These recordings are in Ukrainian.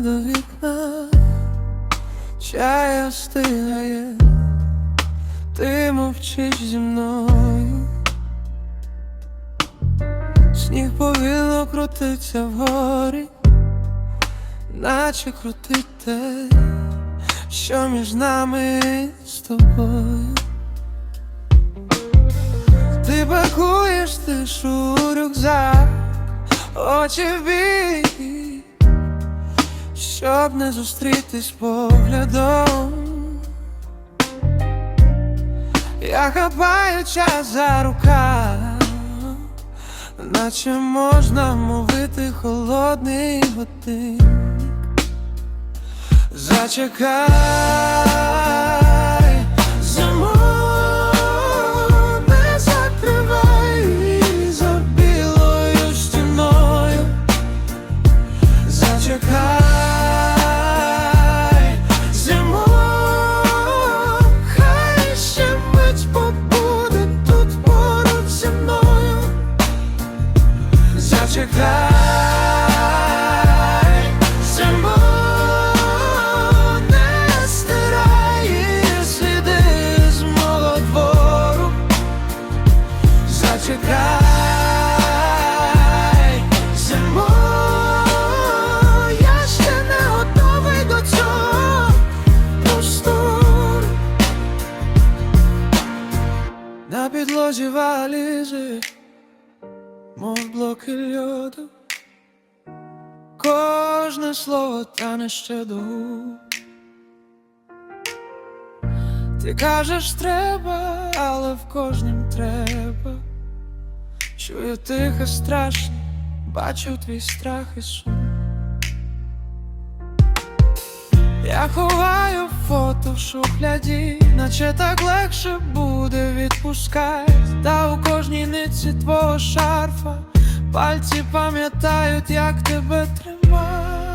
до вікна, чая стигає, ти мовчиш зі мною, сніг повільно крутиться вгорі, наче крутить те, що між нами з тобою. Ти пакуєш тишу рюкзак, очі в щоб не зустрітись поглядом. Я хапаю час за рукав, наче можна мовити холодний годинник. Зачекай, Підлозі валізи, мов блоки льоду. Кожне слово тане ще до. Ти кажеш треба, але в кожнім треба. Чую тихо страшно, бачу твій страх і сум. Я ховаю фото в шухляді, наче так легше буде відпускай. Та у кожній нитці твого шарфа пальці пам'ятають, як тебе тримають.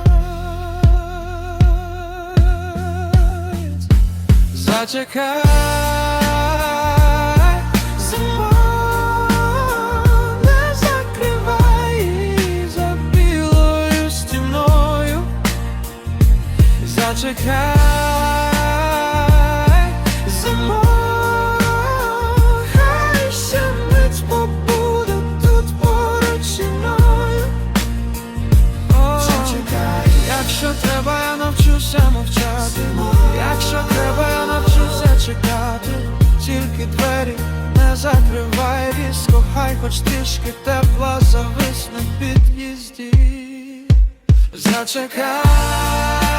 Зачекай, зима, хоч трішки тепла зависне в під'їзді. Зачекай.